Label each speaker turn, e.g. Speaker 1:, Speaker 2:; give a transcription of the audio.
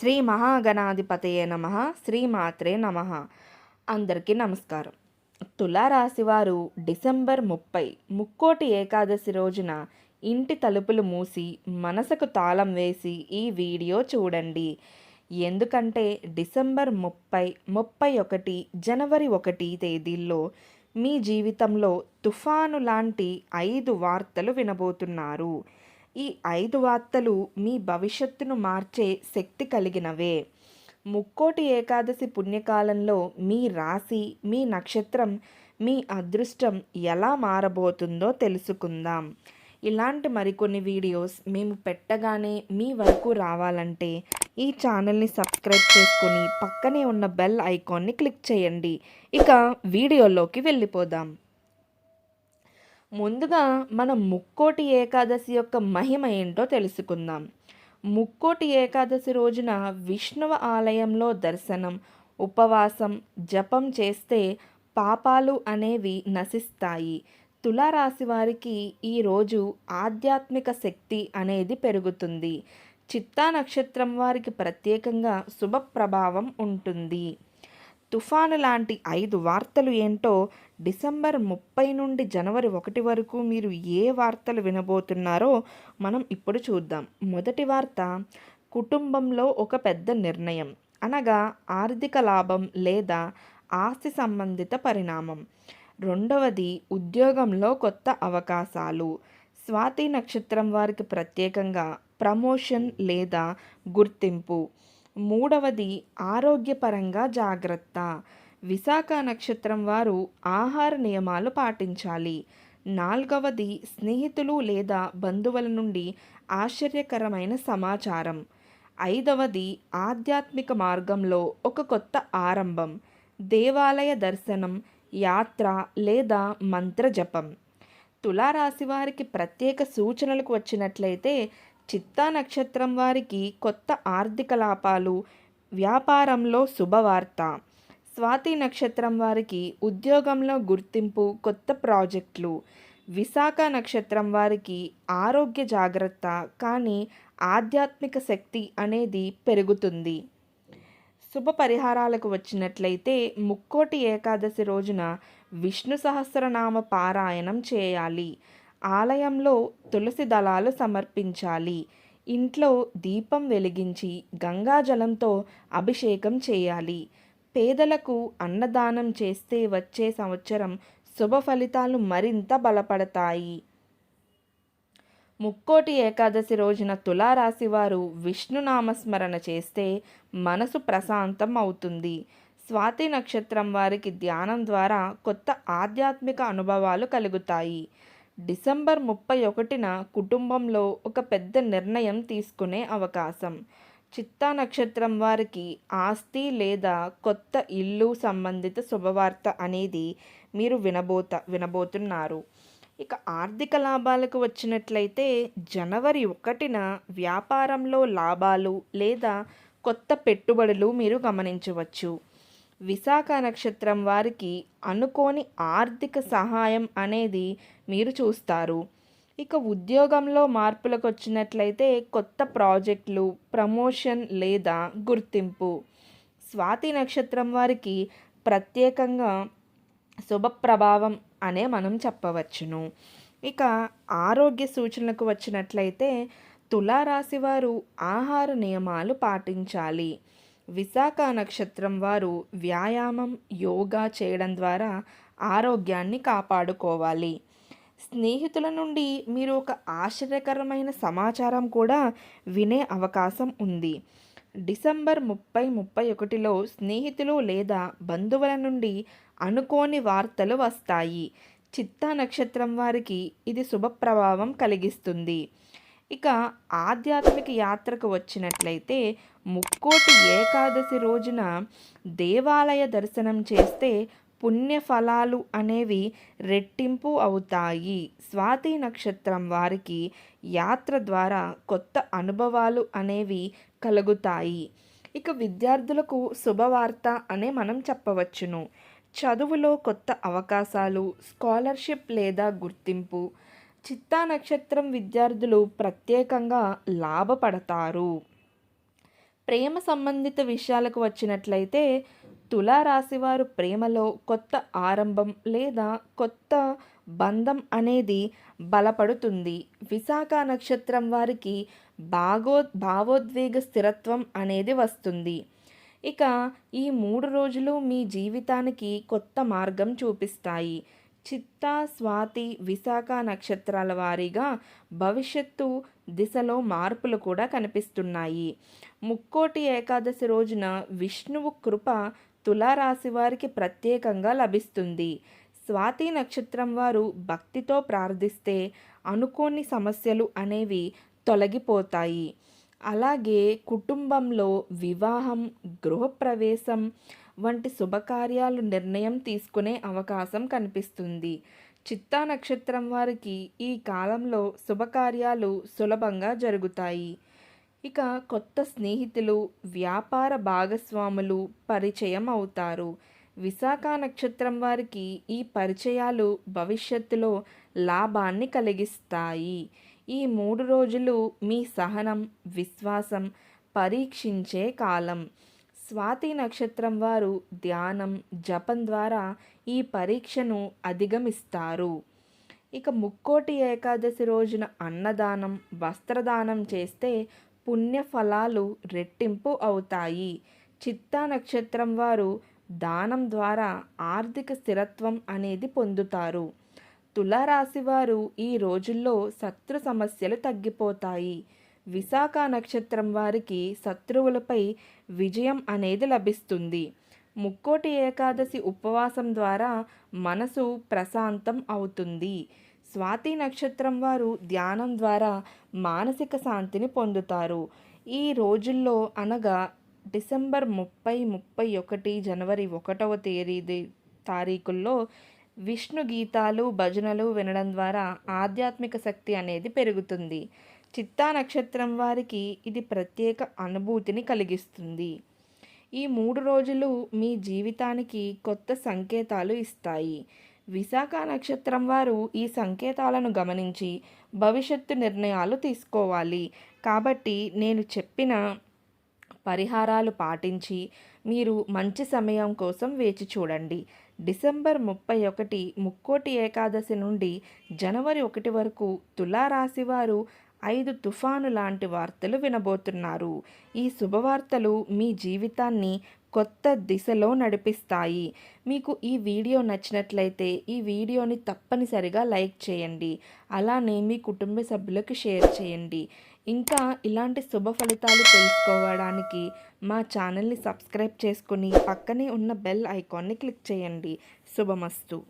Speaker 1: శ్రీ మహాగణాధిపతయే నమ శ్రీమాత్రే నమ. అందరికీ నమస్కారం. తులారాశివారు డిసెంబర్ ముప్పై ముక్కోటి ఏకాదశి రోజున ఇంటి తలుపులు మూసి మనసుకు తాళం వేసి ఈ వీడియో చూడండి. ఎందుకంటే డిసెంబర్ ముప్పై ముప్పై ఒకటి జనవరి ఒకటి తేదీల్లో మీ జీవితంలో తుఫాను లాంటి ఐదు వార్తలు వినబోతున్నారు. ఈ ఐదు వార్తలు మీ భవిష్యత్తును మార్చే శక్తి కలిగినవే. ముక్కోటి ఏకాదశి పుణ్యకాలంలో మీ రాశి మీ నక్షత్రం మీ అదృష్టం ఎలా మారబోతుందో తెలుసుకుందాం. ఇలాంటి మరికొన్ని వీడియోస్ మేము పెట్టగానే మీ వరకు రావాలంటే ఈ ఛానల్ని సబ్స్క్రైబ్ చేసుకుని పక్కనే ఉన్న బెల్ ఐకాన్ని క్లిక్ చేయండి. ఇక వీడియోలోకి వెళ్ళిపోదాం. ముందుగా మనం ముక్కోటి ఏకాదశి యొక్క మహిమ ఏంటో తెలుసుకుందాం. ముక్కోటి ఏకాదశి రోజున విష్ణువ ఆలయంలో దర్శనం ఉపవాసం జపం చేస్తే పాపాలు అనేవి నశిస్తాయి. తులారాశి వారికి ఈరోజు ఆధ్యాత్మిక శక్తి అనేది పెరుగుతుంది. చిత్తా నక్షత్రం వారికి ప్రత్యేకంగా శుభ ప్రభావం ఉంటుంది. తుఫాను లాంటి ఐదు వార్తలు ఏంటో డిసెంబర్ ముప్పై నుండి జనవరి ఒకటి వరకు మీరు ఏ వార్తలు వినబోతున్నారో మనం ఇప్పుడు చూద్దాం. మొదటి వార్త కుటుంబంలో ఒక పెద్ద నిర్ణయం అనగా ఆర్థిక లాభం లేదా ఆస్తి సంబంధిత పరిణామం. రెండవది ఉద్యోగంలో కొత్త అవకాశాలు స్వాతి నక్షత్రం వారికి ప్రత్యేకంగా ప్రమోషన్ లేదా గుర్తింపు. మూడవది ఆరోగ్యపరంగా జాగ్రత్త. విశాఖ నక్షత్రం వారు ఆహార నియమాలు పాటించాలి. నాలుగవది స్నేహితులు లేదా బంధువుల నుండి ఆశ్చర్యకరమైన సమాచారం. ఐదవది ఆధ్యాత్మిక మార్గంలో ఒక కొత్త ఆరంభం. దేవాలయ దర్శనం యాత్ర లేదా మంత్ర జపం తులారాశి వారికి ప్రత్యేక సూచనలకు వచ్చినట్లయితే చిత్తా నక్షత్రం వారికి కొత్త ఆర్థిక లాభాలు వ్యాపారంలో శుభవార్త. స్వాతి నక్షత్రం వారికి ఉద్యోగంలో గుర్తింపు కొత్త ప్రాజెక్టులు. విశాఖ నక్షత్రం వారికి ఆరోగ్య జాగ్రత్త కానీ ఆధ్యాత్మిక శక్తి అనేది పెరుగుతుంది. శుభ పరిహారాలకు వచ్చినట్లయితే ముక్కోటి ఏకాదశి రోజున విష్ణు సహస్రనామ పారాయణం చేయాలి. ఆలయంలో తులసి దళాలు సమర్పించాలి. ఇంట్లో దీపం వెలిగించి గంగాజలంతో అభిషేకం చేయాలి. పేదలకు అన్నదానం చేస్తే వచ్చే సంవత్సరం శుభ ఫలితాలు మరింత బలపడతాయి. ముక్కోటి ఏకాదశి రోజున తులారాశి వారు విష్ణునామస్మరణ చేస్తే మనసు ప్రశాంతం అవుతుంది. స్వాతి నక్షత్రం వారికి ధ్యానం ద్వారా కొత్త ఆధ్యాత్మిక అనుభవాలు కలుగుతాయి. డిసెంబర్ ముప్పై ఒకటిన కుటుంబంలో ఒక పెద్ద నిర్ణయం తీసుకునే అవకాశం. చిత్తా నక్షత్రం వారికి ఆస్తి లేదా కొత్త ఇల్లు సంబంధిత శుభవార్త అనేది మీరు వినబోత వినబోతున్నారు. ఇక ఆర్థిక లాభాలకు వచ్చినట్లయితే జనవరి ఒకటిన వ్యాపారంలో లాభాలు లేదా కొత్త పెట్టుబడులు మీరు గమనించవచ్చు. విశాఖ నక్షత్రం వారికి అనుకోని ఆర్థిక సహాయం అనేది మీరు చూస్తారు. ఇక ఉద్యోగంలో మార్పులకు వచ్చినట్లయితే కొత్త ప్రాజెక్టులు ప్రమోషన్ లేదా గుర్తింపు. స్వాతి నక్షత్రం వారికి ప్రత్యేకంగా శుభ ప్రభావం అనే మనం చెప్పవచ్చును. ఇక ఆరోగ్య సూచనలకు వచ్చినట్లయితే తులారాశి వారు ఆహార నియమాలు పాటించాలి. విశాఖ నక్షత్రం వారు వ్యాయామం యోగా చేయడం ద్వారా ఆరోగ్యాన్ని కాపాడుకోవాలి. స్నేహితుల నుండి మీరు ఒక ఆశ్చర్యకరమైన సమాచారం కూడా వినే అవకాశం ఉంది. డిసెంబర్ ముప్పై ముప్పై ఒకటిలో స్నేహితులు లేదా బంధువుల నుండి అనుకోని వార్తలు వస్తాయి. చిత్తా నక్షత్రం వారికి ఇది శుభప్రభావం కలిగిస్తుంది. ఇక ఆధ్యాత్మిక యాత్రకు వచ్చినట్లయితే ముక్కోటి ఏకాదశి రోజున దేవాలయ దర్శనం చేస్తే పుణ్యఫలాలు అనేవి రెట్టింపు అవుతాయి. స్వాతి నక్షత్రం వారికి యాత్ర ద్వారా కొత్త అనుభవాలు అనేవి కలుగుతాయి. ఇక విద్యార్థులకు శుభవార్త అనే మనం చెప్పవచ్చును. చదువులో కొత్త అవకాశాలు స్కాలర్షిప్ లేదా గుర్తింపు చిత్తా నక్షత్రం విద్యార్థులు ప్రత్యేకంగా లాభపడతారు. ప్రేమ సంబంధిత విషయాలకు వచ్చినట్లయితే తులారాశి వారు ప్రేమలో కొత్త ఆరంభం లేదా కొత్త బంధం అనేది బలపడుతుంది. విశాఖ నక్షత్రం వారికి భాగో భావోద్వేగ స్థిరత్వం అనేది వస్తుంది. ఇక ఈ మూడు రోజులు మీ జీవితానికి కొత్త మార్గం చూపిస్తాయి. చిత్తా స్వాతి విశాఖ నక్షత్రాల వారీగా భవిష్యత్తు దిశలో మార్పులు కూడా కనిపిస్తున్నాయి. ముక్కోటి ఏకాదశి రోజున విష్ణువు కృప తులారాశి వారికి ప్రత్యేకంగా లభిస్తుంది. స్వాతి నక్షత్రం వారు భక్తితో ప్రార్థిస్తే అనుకోని సమస్యలు అనేవి తొలగిపోతాయి. అలాగే కుటుంబంలో వివాహం గృహప్రవేశం వంటి శుభకార్యాలు నిర్ణయం తీసుకునే అవకాశం కనిపిస్తుంది. చిత్తా నక్షత్రం వారికి ఈ కాలంలో శుభకార్యాలు సులభంగా జరుగుతాయి. ఇక కొత్త స్నేహితులు వ్యాపార భాగస్వాములు పరిచయం అవుతారు. విశాఖ నక్షత్రం వారికి ఈ పరిచయాలు భవిష్యత్తులో లాభాన్ని కలిగిస్తాయి. ఈ మూడు రోజులు మీ సహనం విశ్వాసం పరీక్షించే కాలం. స్వాతి నక్షత్రం వారు ధ్యానం జపం ద్వారా ఈ పరీక్షను అధిగమిస్తారు. ఇక ముక్కోటి ఏకాదశి రోజున అన్నదానం వస్త్రదానం చేస్తే పుణ్యఫలాలు రెట్టింపు అవుతాయి. చిత్తా నక్షత్రం వారు దానం ద్వారా ఆర్థిక స్థిరత్వం అనేది పొందుతారు. తులారాశి వారు ఈ రోజుల్లో శత్రు సమస్యలు తగ్గిపోతాయి. విశాఖ నక్షత్రం వారికి శత్రువులపై విజయం అనేది లభిస్తుంది. ముక్కోటి ఏకాదశి ఉపవాసం ద్వారా మనసు ప్రశాంతం అవుతుంది. స్వాతి నక్షత్రం వారు ధ్యానం ద్వారా మానసిక శాంతిని పొందుతారు. ఈ రోజుల్లో అనగా డిసెంబర్ ముప్పై ముప్పై ఒకటి జనవరి ఒకటవ తేదీ తారీఖుల్లో విష్ణు గీతాలు భజనలు వినడం ద్వారా ఆధ్యాత్మిక శక్తి అనేది పెరుగుతుంది. చిత్తా నక్షత్రం వారికి ఇది ప్రత్యేక అనుభూతిని కలిగిస్తుంది. ఈ మూడు రోజులు మీ జీవితానికి కొత్త సంకేతాలు ఇస్తాయి. విశాఖ నక్షత్రం వారు ఈ సంకేతాలను గమనించి భవిష్యత్తు నిర్ణయాలు తీసుకోవాలి. కాబట్టి నేను చెప్పిన పరిహారాలు పాటించి మీరు మంచి సమయం కోసం వేచి చూడండి. డిసెంబర్ ముప్పై ఒకటి ముక్కోటి ఏకాదశి నుండి జనవరి ఒకటి వరకు తులారాశి వారు ఐదు తుఫాను లాంటి వార్తలు వినబోతున్నారు. ఈ శుభవార్తలు మీ జీవితాన్ని కొత్త దిశలో నడిపిస్తాయి. మీకు ఈ వీడియో నచ్చినట్లయితే ఈ వీడియోని తప్పనిసరిగా లైక్ చేయండి. అలానే మీ కుటుంబ సభ్యులకు షేర్ చేయండి. ఇంకా ఇలాంటి శుభ ఫలితాలు తెలుసుకోవడానికి మా ఛానల్ని సబ్స్క్రైబ్ చేసుకుని పక్కనే ఉన్న బెల్ ఐకాన్ని క్లిక్ చేయండి. శుభమస్తు.